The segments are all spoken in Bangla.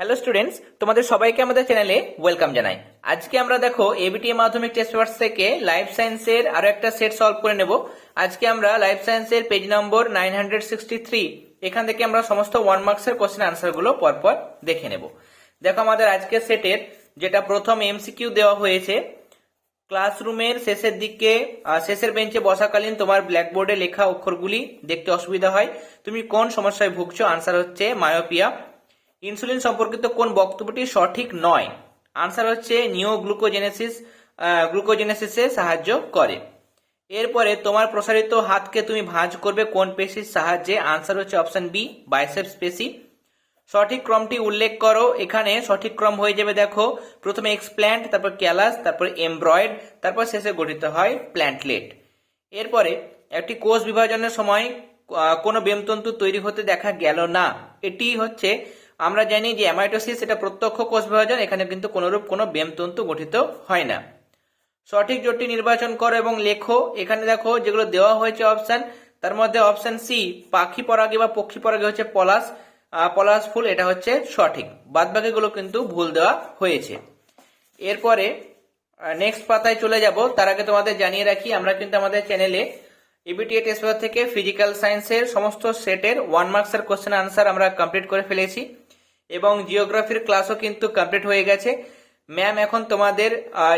হ্যালো স্টুডেন্টস তোমাদের সবাইকে আমাদের চ্যানেলে ওয়েলকাম জানাই। আজকে আমরা দেখো এবিটিএ মাধ্যমিক টেস্ট পেপার থেকে লাইফ সায়েন্সের আরও একটা সেট সলভ করে নেব। আজকে আমরা লাইফ সায়েন্সের page number nine hundred sixty three এখান থেকে আমরা সমস্ত ওয়ান মার্কসের কোশ্চেন আনসারগুলো পরপর দেখে নেব। দেখো আমাদের আজকের সেটের যেটা প্রথম এমসিকিউ দেওয়া হয়েছে ক্লাসরুমের শেষের দিকে শেষের বেঞ্চে বসাকালীন তোমার ব্ল্যাকবোর্ডে লেখা অক্ষরগুলি দেখতে অসুবিধা হয়। তুমি কোন সমস্যায় ভুগছো? আনসার হচ্ছে মায়োপিয়া ইনসুলিন সম্পর্কিত কোন বক্তব্যটি সঠিক নয়? আনসার হচ্ছে নিও গ্লুকোজেনেসিস গ্লুকোজেনেসিসে সাহায্য করে। এরপরে তোমার প্রসারিত হাতকে তুমি ভাঁজ করবে কোন পেশির সাহায্যে? আনসার হচ্ছে অপশন বি বাইসেপস পেশি। সঠিক ক্রমটি উল্লেখ করো। এখানে সঠিক ক্রম হয়ে যাবে, দেখো। প্রথমে এক্সপ্ল্যান্ট তারপর ক্যালাস তারপর এমব্রয়েড তারপর শেষে গঠিত হয় প্ল্যান্টলেট এরপরে একটি কোষ বিভাজনের সময় কোনো বেমতন্তু তৈরি হতে দেখা গেল না। এটি হচ্ছে আমরা জানি যে অ্যামাইটোসিস এটা প্রত্যক্ষ কোষ বিভাজন, এখানে কিন্তু কোনোরূপ কোনো বেমতন্তু গঠিত হয় না। সঠিক জোটটি নির্বাচন করো এবং লেখো। এখানে দেখো, যেগুলো দেওয়া হয়েছে অপশন তার মধ্যে অপশন সি পাখি পরাগে বা পক্ষী পরাগে হচ্ছে পলাশ। পলাশ ফুল, এটা হচ্ছে সঠিক। বাদ বাকিগুলো কিন্তু ভুল দেওয়া হয়েছে। এরপরে নেক্সট পাতায় চলে যাব। তার আগে তোমাদের জানিয়ে রাখি, আমরা কিন্তু আমাদের চ্যানেলে ইবিটিএ টেস্ট থেকে ফিজিক্যাল সায়েন্সের সমস্ত সেটের ওয়ান মার্কসের কোশ্চেন আনসার আমরা কমপ্লিট করে ফেলেছি। এবং জিওগ্রাফির ক্লাসও কিন্তু কমপ্লিট হয়ে গেছে। ম্যাম এখন তোমাদের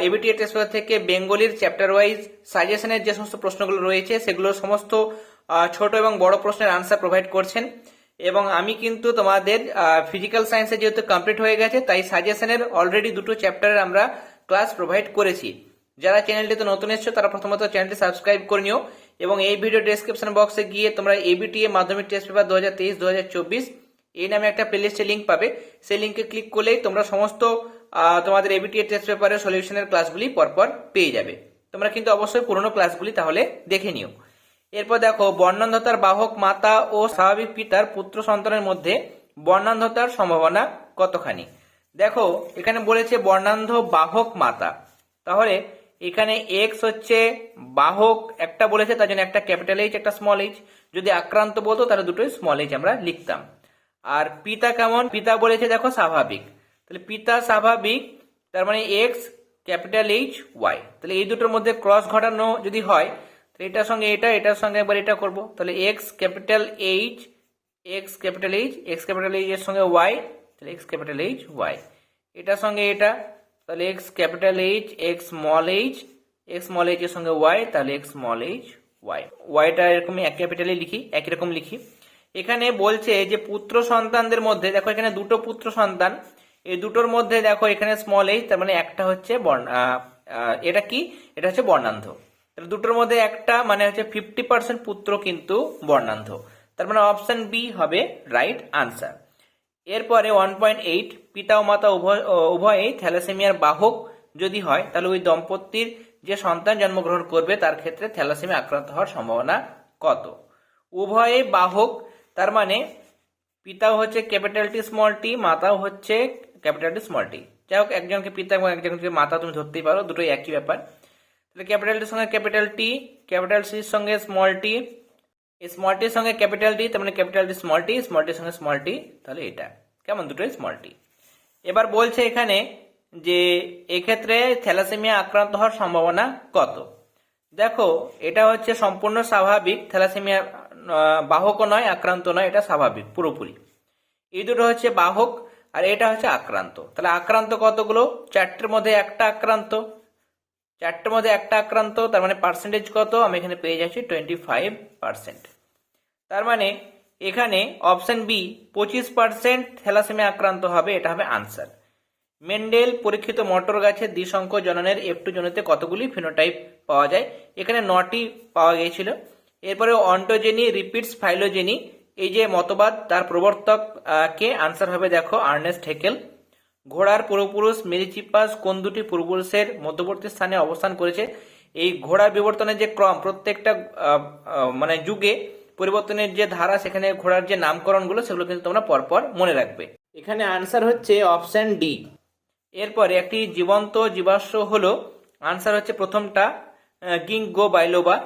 এবিটিএ টেস্ট থেকে বেঙ্গলির চ্যাপ্টার ওয়াইজ সাজেশনের যে সমস্ত প্রশ্নগুলো রয়েছে, সেগুলো সমস্ত ছোট এবং বড় প্রশ্নের আনসার প্রোভাইড করছেন। এবং আমি কিন্তু তোমাদের ফিজিক্যাল সায়েন্সে যেহেতু কমপ্লিট হয়ে গেছে, তাই সাজেশনের অলরেডি দুটো চ্যাপ্টারের আমরা ক্লাস প্রোভাইড করেছি। যারা চ্যানেলটিতে নতুন এসছো, তারা প্রথমত চ্যানেলটি সাবস্ক্রাইব করে নিও। এবং এই ভিডিও ডেসক্রিপশন বক্সে গিয়ে তোমরা এবিটিএ মাধ্যমিক টেস্ট পেপার দু হাজার তেইশ, দু হাজার চব্বিশ এই নামে একটা প্লেলিস্টের লিঙ্ক পাবে। সেই লিঙ্কে ক্লিক করলেই তোমরা সমস্ত তোমাদের এবিটিএ টেস্ট পেপারের সলিউশনের ক্লাসগুলি পরপর পেয়ে যাবে। তোমরা কিন্তু অবশ্যই পুরোনো ক্লাসগুলি তাহলে দেখে নিও। এরপর দেখো, বর্ণান্ধতার বাহক মাতা ও স্বাভাবিক পিতার পুত্র সন্তানের মধ্যে বর্ণান্ধতার সম্ভাবনা কতখানি? দেখো, এখানে বলেছে বর্ণান্ধ বাহক মাতা। তাহলে এখানে এক্স হচ্ছে বাহক, একটা বলেছে তার জন্য একটা ক্যাপিটাল এইচ একটা স্মল এইচ যদি আক্রান্ত বলতো তাহলে দুটোই স্মল এইচ আমরা লিখতাম। আর পিতা কেমন? পিতা বলেছে, দেখো, স্বাভাবিক। তাহলে পিতা স্বাভাবিক, তার মানে এক্স, ক্যাপিটাল এইচ, ওয়াই। তাহলে এই দুটোর মধ্যে ক্রস ঘটানো যদি হয়, তাহলে এটার সঙ্গে এটা, এটার সঙ্গে একবার এটা করব। তাহলে X, capital H, X, capital H, X, capital H এর সঙ্গে ওয়াই, তাহলে এক্স, ক্যাপিটাল এইচ, ওয়াই। এটার সঙ্গে এটা, তাহলে X, capital H, X, small H, X, small H এর সঙ্গে ওয়াই, তাহলে এক্স, স্মল এইচ, ওয়াই। ওয়াইটা এরকমই এক ক্যাপিটালে লিখি, একই রকম লিখি। এখানে বলছে যে পুত্র সন্তানদের মধ্যে, দেখো এখানে দুটো পুত্র সন্তান, এই দুটোর মধ্যে দেখো এখানে স্মল এইচ তার মানে একটা হচ্ছে বর্ণ এটা কি? এটা হচ্ছে বর্ণান্ধ। দুটোর মধ্যে একটা মানে হচ্ছে ফিফটি পার্সেন্ট পুত্র কিন্তু বর্ণান্ধ। তার মানে অপশন বি হবে রাইট আনসার এরপরে ওয়ান পয়েন্ট এইট পিতা ও মাতা উভয় উভয়ই থ্যালাসেমিয়ার বাহক যদি হয়, তাহলে ওই দম্পতির যে সন্তান জন্মগ্রহণ করবে, তার ক্ষেত্রে থ্যালাসেমিয়া আক্রান্ত হওয়ার সম্ভাবনা কত? উভয়ে বাহক তার মানে পিতাও হচ্ছে ক্যাপিটাল টি স্মল টি, মাতাও হচ্ছে ক্যাপিটাল টি স্মল টি। যাই হোক, একজনকে পিতা এবং একজনকে মাতা তুমি ধরতেই পারো, দুটোই একই ব্যাপার। তাহলে ক্যাপিটাল টির সঙ্গে ক্যাপিটাল টি, ক্যাপিটাল সির সঙ্গে স্মল টি স্মল টির সঙ্গে ক্যাপিটাল টি তার মানে capital T small T, small টির সঙ্গে স্মল টি, তাহলে এটা। কেমন? দুটোই স্মল টি। এবার বলছে এখানে যে এক্ষেত্রে থ্যালাসেমিয়া আক্রান্ত হওয়ার সম্ভাবনা কত? দেখো, এটা হচ্ছে সম্পূর্ণ স্বাভাবিক থ্যালাসেমিয়া বাহকও নয়, আক্রান্ত নয়, এটা স্বাভাবিক, পুরোপুরি। এই দুটো হচ্ছে বাহক আর এটা হচ্ছে আক্রান্ত। তাহলে আক্রান্ত কতগুলো? চারটের মধ্যে একটা আক্রান্ত। চারটের মধ্যে একটা আক্রান্ত, তার মানে পার্সেন্টেজ কত? আমি এখানে পেয়ে যাচ্ছি টোয়েন্টি ফাইভ পার্সেন্ট তার মানে এখানে অপশন বি পঁচিশ পার্সেন্ট থ্যালাসেমিয়া আক্রান্ত হবে, এটা হবে আনসার মেন্ডেল পরীক্ষিত মটর গাছের দ্বিসংখ্য জননের এফ টু জনিতে কতগুলি ফিনোটাইপ পাওয়া যায়? এখানে নটি পাওয়া গিয়েছিল। এরপরে অন্টোজেনি, রিপিটস, ফাইলোজেনি, এই যে মতবাদ, তার প্রবর্তক কে আনসার হবে দেখো, আর্নেস্ট হেকেল। ঘোড়ার পূর্বপুরুষ মেরিচিপাস কোন দুটি পূর্বপুরুষের মধ্যবর্তী স্থানে অবস্থান করেছে? এই ঘোড়ার বিবর্তনের যে ক্রম, প্রত্যেকটা মানে যুগে পরিবর্তনের যে ধারা, সেখানে ঘোড়ার যে নামকরণগুলো, সেগুলো কিন্তু তোমরা পরপর মনে রাখবে। এখানে আনসার হচ্ছে অপশন ডি এরপরে একটি জীবন্ত জীবাশ্ম হলো আনসার হচ্ছে প্রথমটা গিঙ্গো বাইলোবা।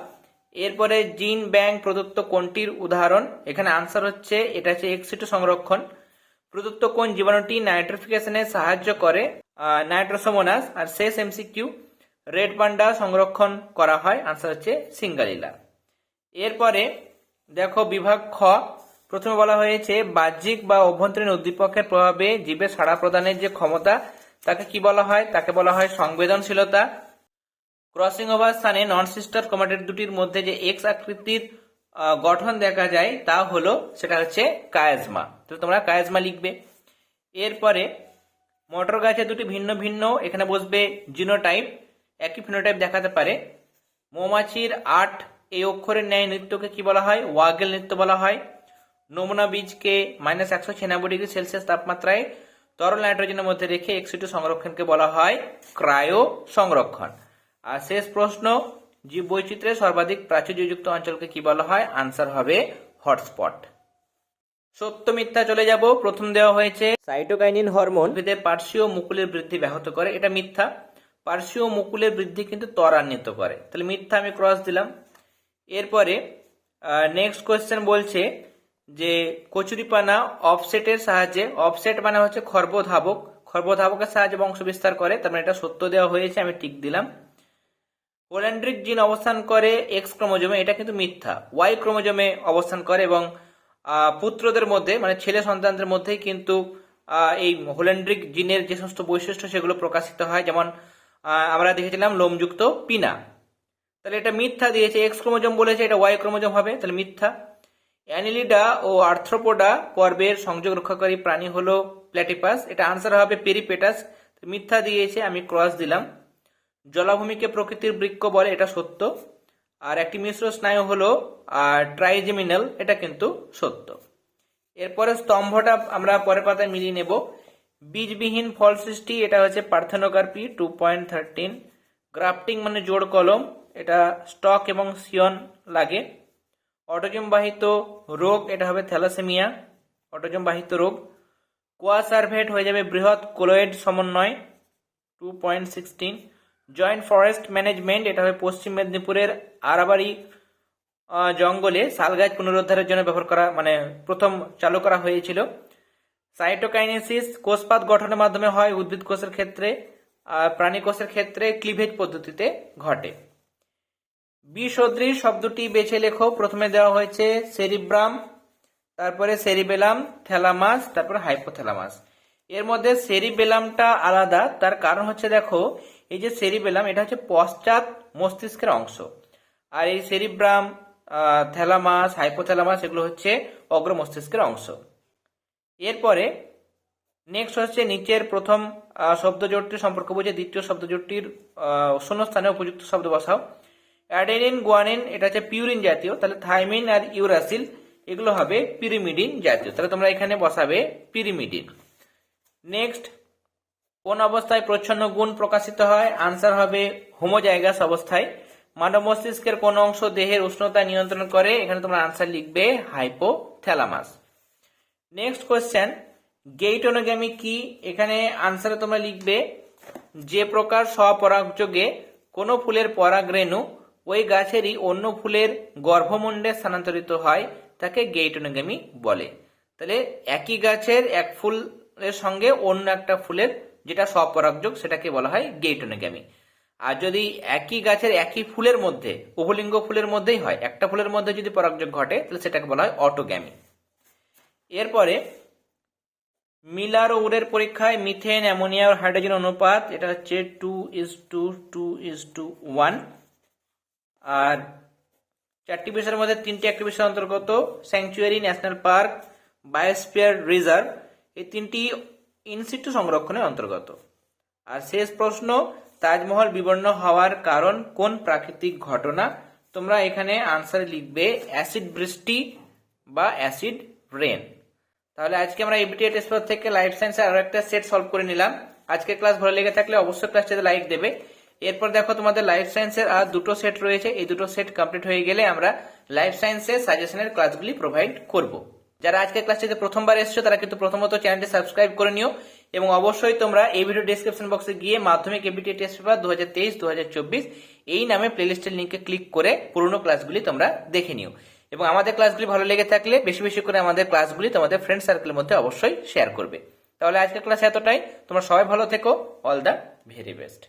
এরপরে জিন ব্যাংক প্রদত্ত কোনটির উদাহরণ। এখানে আনসার হচ্ছে, এটা হচ্ছে এক্সিটো সংরক্ষণ। প্রদত্ত কোন জীবাণুটি নাইট্রিফিকেশনে সাহায্য করে নাইট্রোসোমোনাস আর শেষ এমসিকিউ রেড পান্ডা সংরক্ষণ করা হয় আনসার হচ্ছে সিঙ্গালিলা। এরপরে দেখো বিভাগ খ। প্রথমে বলা হয়েছে, বাহ্যিক বা অভ্যন্তরীণ উদ্দীপকের প্রভাবে জীবের সাড়া প্রদানের যে ক্ষমতা, তাকে কি বলা হয়? তাকে বলা হয় সংবেদনশীলতা। ক্রসিং ওভার স্থানে নন সিস্টার ক্রোমাটিড দুটির মধ্যে যে এক্স আকৃতির গঠন দেখা যায়, তা হলো সেটা হচ্ছে কায়াজমা। তো তোমরা কায়াজমা লিখবে। এরপরে মটর গাছে দুটি ভিন্ন ভিন্ন, এখানে বসবে জিনোটাইপ, একই ফিনোটাইপ দেখাতে পারে। মৌমাছির আট এই অক্ষরের ন্যায় নৃত্যকে কি বলা হয়? ওয়াগেল নৃত্য বলা হয়। নমুনা বীজকে মাইনাস একশো ছিয়ানব্বই ডিগ্রি সেলসিয়াস তাপমাত্রায় তরল নাইট্রোজেনের মধ্যে রেখে এক্সিটু সংরক্ষণকে বলা হয় ক্রায়ো সংরক্ষণ। আর শেষ প্রশ্ন জীব বৈচিত্র্যের সর্বাধিক প্রাচুর্যযুক্ত অঞ্চলকে কি বলা হয়? আনসার হবে হটস্পট। সত্য মিথ্যা চলে যাব। প্রথম দেওয়া হয়েছে সাইটোকাইনিন হরমোন। পার্শ্বীয় মুকুলের বৃদ্ধি ব্যাহত করে। এটা মিথ্যা। পার্শ্বীয় মুকুলের বৃদ্ধি কিন্তু ত্বরান্বিত করে। তাহলে মিথ্যা আমি ক্রস দিলাম। এরপরে নেক্সট কোয়েশ্চেন বলছে যে কচুরিপানা অফসেটের সাহায্যে অফসেট মানে হচ্ছে খর্বধাবক। খর্বধাবকের সাহায্যে বংশ বিস্তার করে। তার মানে এটা সত্য দেওয়া হয়েছে আমি টিক দিলাম। হোল্যান্ড্রিক জিন অবস্থান করে এক্স ক্রোমোজোমে, এটা কিন্তু মিথ্যা। ওয়াই ক্রোমোজোমে অবস্থান করে এবং পুত্রদের মধ্যে মানে ছেলে সন্তানদের মধ্যেই কিন্তু এই হোল্যান্ড্রিক জিনের যে সমস্ত বৈশিষ্ট্য সেগুলো প্রকাশিত হয়। যেমন আমরা দেখেছিলাম লোমযুক্ত পিনা। তাহলে এটা মিথ্যা দিয়েছে এক্স ক্রোমোজোম বলেছে, এটা ওয়াই ক্রোমোজোম হবে, তাহলে মিথ্যা। অ্যানিলিডা ও আর্থ্রোপোডা পর্বের সংযোগ রক্ষাকারী প্রাণী হলো প্ল্যাটিপাস এটা আনসার হবে পেরিপেটাস মিথ্যা দিয়েছে, আমি ক্রস দিলাম। জলাভূমিকে প্রকৃতির বৃক্ষ বলে, এটা সত্য। আর একটি মিশ্র স্নায়ু হলো ট্রাইজেমিনাল এটা কিন্তু সত্য। এরপরে স্তম্ভটা আমরা পরের পাতায় মিলিয়ে নেব। বীজবিহীন ফল সৃষ্টি, এটা হচ্ছে parthenocarpy two point thirteen grafting মানে জোড় কলম, এটা স্টক এবং সিয়ন লাগে। অটোজম বাহিত রোগ, এটা হবে থ্যালাসেমিয়া অটোজম বাহিত রোগ। কোয়াসারভেট হয়ে যাবে বৃহৎ কোলোয়েড সমন্বয় two point sixteen joint forest management, এটা হবে পশ্চিম মেদিনীপুরের আরাবাড়ি জঙ্গলে শালগাছ পুনরুদ্ধারের জন্য ব্যবহার করা মানে প্রথম চালু করা হয়েছিল। সাইটোকাইনেসিস কোষপাত গঠনের মাধ্যমে হয় উদ্ভিদ কোষের ক্ষেত্রে প্রাণী কোষের ক্ষেত্রে ক্লিভেজ পদ্ধতিতে ঘটে। বিসদৃশ শব্দটি বেছে লেখো। প্রথমে দেওয়া হয়েছে সেরিব্রাম, তারপরে সেরিবেলাম, থ্যালামাস, তারপরে হাইপোথ্যালামাস। এর মধ্যে সেরিবেলামটা আলাদা, তার কারণ হচ্ছে দেখো এই যে সেরিবেলাম এটা হচ্ছে পশ্চাৎ মস্তিষ্কের অংশ। আর এই সেরিব্রাম থ্যালামাস হাইপোথ্যালামাস এগুলো হচ্ছে অগ্র মস্তিষ্কের অংশ। এরপরে নেক্সট হচ্ছে নিচের প্রথম আহ, শব্দজোটটির সম্পর্ক বুঝে দ্বিতীয় শব্দজোটটির আহ, শূন্যস্থানে উপযুক্ত শব্দ বসাও। অ্যাডেনিন গুয়ানিন এটা হচ্ছে পিউরিন জাতীয় তাহলে থাইমিন আর ইউরাসিল এগুলো হবে পিরিমিডিন জাতীয়। তাহলে তোমরা এখানে বসাবে পিরিমিডিন। নেক্সট কোন অবস্থায় প্রচ্ছন্ন গুণ প্রকাশিত হয়? আনসার হবে হোমোজাইগাস অবস্থায়। মানব মস্তিষ্কের কোন অংশ দেহের উষ্ণতা নিয়ন্ত্রণ করে। এখানে তোমরা আনসার লিখবে হাইপোথ্যালামাস নেক্সট কোয়েশ্চেন গেইটোনোগ্যামি কি? এখানে আনসারে তোমরা লিখবে, যে প্রকার স্বপরাগযোগে কোনো ফুলের পরাগরেণু ওই গাছেরই অন্য ফুলের গর্ভমুণ্ডে স্থানান্তরিত হয়, তাকে গেইটোনোগ্যামি বলে। তাহলে একই গাছের এক ফুলের সঙ্গে অন্য একটা ফুলের যেটা স্বপরাগযোগ সেটাকে বলা হয় গেইটোনোগ্যামি আর যদি একই গাছের একই ফুলের মধ্যে, উভলিঙ্গ ফুলের মধ্যেই হয়, একটা ফুলের মধ্যে যদি পরাগযোগ ঘটে, তাহলে সেটাকে বলা হয় অটোগ্যামি এরপরে মিলার ও উডের পরীক্ষায় মিথেন, অ্যামোনিয়া ও হাইড্রোজেন অনুপাত, এটা হচ্ছে two is to two is to one. আর চারটি বিষয়ের মধ্যে তিনটি একটি বিষয়ের অন্তর্গত, sanctuary, national park biosphere reserve. এই তিনটি ইনসিটু সংরক্ষণের অন্তর্গত। আর শেষ প্রশ্ন, তাজমহল বিবর্ণ হওয়ার কারণ কোন প্রাকৃতিক ঘটনা? তোমরা এখানে আনসারে লিখবে অ্যাসিড বৃষ্টি বা অ্যাসিড রেন তাহলে আজকে আমরা এবিটিএ টেস্ট থেকে লাইফ সায়েন্সের আরও একটা সেট সলভ করে নিলাম। আজকে ক্লাস ভালো লেগে থাকলে অবশ্যই ক্লাসটাতে লাইক দেবে। এরপর দেখো তোমাদের লাইফ সায়েন্সের আর দুটো সেট রয়েছে। এই দুটো সেট কমপ্লিট হয়ে গেলে আমরা লাইফ সায়েন্সের সাজেশনের ক্লাসগুলি প্রোভাইড করব। যারা আজকে ক্লাসটিতে প্রথমবার এসেছ, তারা কিন্তু প্রথমত চ্যানেলটি সাবস্ক্রাইব করে নিও এবং অবশ্যই তোমরা এই ভিডিও ডিসক্রিপশন বক্সে গিয়ে মাধ্যমিক এবিটি টেস্ট পেপার দু হাজার তেইশ দু হাজার চব্বিশ এই নামে প্লেলিস্টের লিঙ্কে ক্লিক করে পুরোনো ক্লাসগুলি তোমরা দেখে নিও। এবং আমাদের ক্লাসগুলি ভালো লেগে থাকলে বেশি বেশি করে আমাদের ক্লাসগুলি তোমাদের ফ্রেন্ড সার্কেলের মধ্যে অবশ্যই শেয়ার করবে। তাহলে আজকের ক্লাস এতটাই। তোমরা সবাই ভালো থেকো। All the very best